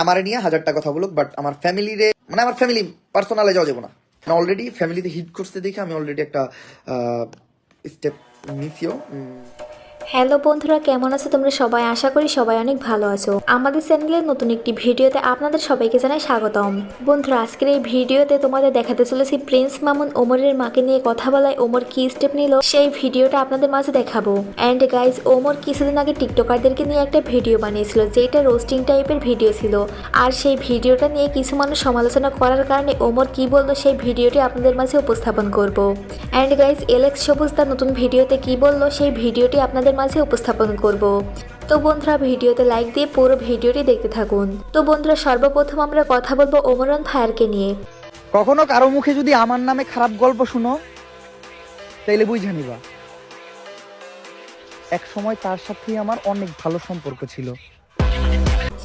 আমার নিয়ে হাজারটা কথা বলুক বাট আমার ফ্যামিলি রে মানে আমার ফ্যামিলি পার্সোনালে যাওয়া যাব না। অলরেডি ফ্যামিলিতে হিট করতে দেখে আমি অলরেডি একটা স্টেপ নিছিও হ্যালো বন্ধুরা, কেমন আছো তোমরা সবাই? আশা করি সবাই অনেক ভালো আছো। আমাদের চ্যানেলের নতুন একটি ভিডিওতে আপনাদের সবাইকে জানাই স্বাগতম। বন্ধুরা, আজকের এই ভিডিওতে তোমাদের দেখাতে চলেছি প্রিন্স মামুন ওমরের মাকে নিয়ে কথা বলায় ওমর কি স্টেপ নিল, সেই ভিডিওটা আপনাদের মাঝে দেখাবো। অ্যান্ড গাইজ ওমর কিছুদিন আগে টিকটকারদেরকে নিয়ে একটা ভিডিও বানিয়েছিল, যেটা রোস্টিং টাইপের ভিডিও ছিল। আর সেই ভিডিওটা নিয়ে কিছু মানুষ সমালোচনা করার কারণে ওমর কি বলল, সেই ভিডিওটি আপনাদের মাঝে উপস্থাপন করব। অ্যান্ড গাইজ এলেক্স সবুজ তার নতুন ভিডিওতে কি বলল, সেই ভিডিওটি আপনাদের মাঝে উপস্থাপন করব। তো বন্ধুরা ভিডিওতে লাইক দিয়ে পুরো ভিডিওটি দেখতে থাকুন। তো বন্ধুরা সর্বপ্রথম আমরা কথা বলব ওমরান ফায়ারকে নিয়ে। কখনো কারও মুখে যদি আমার নামে খারাপ গল্প শুনো তাইলে বুঝে নিবা। এক সময় তার সাথেই আমার অনেক ভালো সম্পর্ক ছিল।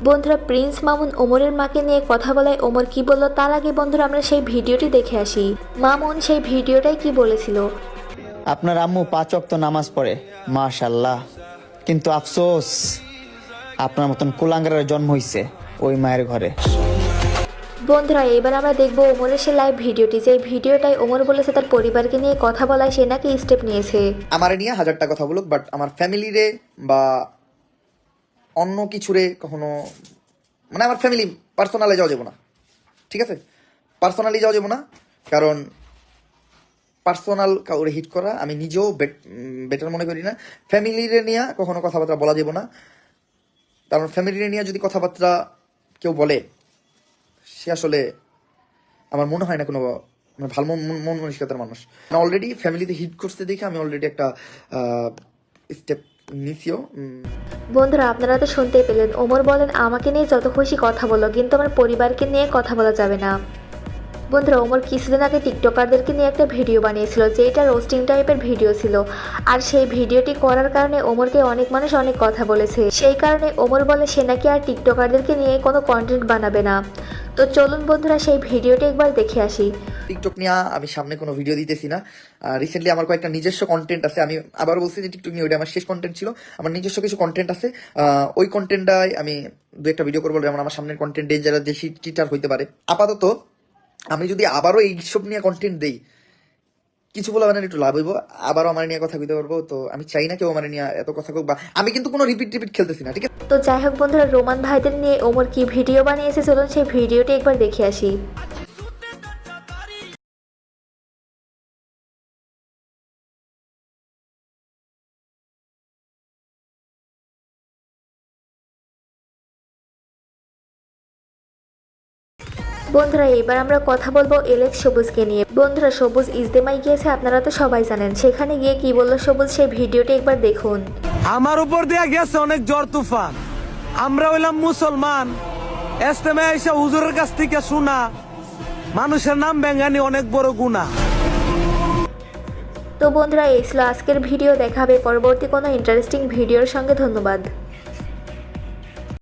বন্ধুরা প্রিন্স মামুন ওমরের মাকে নিয়ে কথা বলায় ওমর কি বলল তার আগে বন্ধুরা আমরা সেই ভিডিওটি দেখে আসি। মামুন সেই ভিডিওটাই কি বলেছিল? আপনার আম্মু পাঁচ অক্ত নামাজ পড়ে মাশাল্লাহ কিন্তু আফসোস আপনার মতন কুলাঙ্গারের জন্ম হইছে ওই মায়ের ঘরে। বন্ধুরা এবার আমরা দেখব ওমরের সে লাইভ ভিডিওটি। যে ভিডিওটাই ওমর বলেছে তার পরিবারকে নিয়ে কথা বলায় সে নাকি স্টেপ নিয়েছে। আমার নিয়ে হাজারটা কথা বলুক বাট আমার ফ্যামিলিরে বা অন্য কিছুরে কখনো মানে আমার ফ্যামিলি পার্সোনালে যাওয়া যাব না। ঠিক আছে? পার্সোনালি যাওয়া যাব না কারণ পার্সোনাল কাউরে হিট করা, আমি নিজেও বেটার মনে করি না। ফ্যামিলিরে নিয়ে কখনো কথাবার্তা বলা যাব না। কারণ ফ্যামিলিরে নিয়ে যদি কথাবার্তা কেউ বলে, সে আসলে আমার মনে হয় না কোনো মানে ভালো মন মন মানসিকতার মানুষ। অলরেডি ফ্যামিলিতে হিট করতে দেখে আমি অলরেডি একটা স্টেপ বন্ধুরা, আপনারা তো শুনতেই পেলেন। ওমর বলেন, আমাকে নিয়ে যত খুশি কথা বলো, কিন্তু আমার পরিবারকে নিয়ে কথা বলা যাবে না। বন্ধুরা, ওমর কিছুদিন আগে টিকটকারদেরকে নিয়ে একটা ভিডিও বানিয়েছিল যেটা রোস্টিং টাইপের ভিডিও ছিল। আর সেই ভিডিওটি করার কারণে ওমরকে অনেক মানুষ অনেক কথা বলেছে। সেই কারণে ওমর বলে, সে নাকি আর টিকটকারদেরকে নিয়ে কোনো কন্টেন্ট বানাবে না। তো চলুন বন্ধুরা, সেই ভিডিওটি একবার দেখে আসি। টিকটক নিয়ে আমি সামনে কোনো ভিডিও দিতেছি না। রিসেন্টলি আমার কয়েকটা নিজস্ব কন্টেন্ট আছে। আমি আবার বলছি যে টিকটক নিয়ে ওইটা আমার শেষ কন্টেন্ট ছিল। আমার নিজস্ব কিছু কন্টেন্ট আছে। ওই কন্টেন্টটাই আমি দু একটা ভিডিও করব। যেমন আমার সামনের কন্টেন্ট ডেঞ্জারাস যে টিটার হইতে পারে। আপাতত আমি যদি আবারও এইসব নিয়ে কন্টেন্ট দেই, কিছু বলে মানে একটু লাভ হইব। আবারও আমার নিয়ে কথা কইতে পারব। তো আমি চাই না কেউ আমার নিয়ে এত কথা কোক বা আমি কিন্তু কোনো রিপিট রিপিট খেলতেছি না, ঠিক আছে? তো যাই হোক বন্ধুরা, রোমান ভাইদের নিয়ে ওমর কি ভিডিও বানিয়েছে? চলুন সেই ভিডিওটি একবার দেখে আসি। বন্ধুরা এবার আমরা কথা বলব এলেক্স সবুজকে নিয়ে। বন্ধুরা সবুজ ইজতেমাই গিয়েছে আপনারা তো সবাই জানেন। সেখানে গিয়ে কি বলল সবুজ সেই ভিডিওটি একবার দেখুন। আমার উপর দিয়ে গেছে অনেক জ্বর তুফান। আমরা হইলাম মুসলমান। এস্তেমে এসে হুজুরের কাছ থেকে শোনা মানুষের নাম ব্যাঙ্গানি অনেক বড় গুণা। তো বন্ধুরা এই ছিল আজকের ভিডিও দেখাবে পরবর্তী কোনো ইন্টারেস্টিং ভিডিওর সঙ্গে ধন্যবাদ।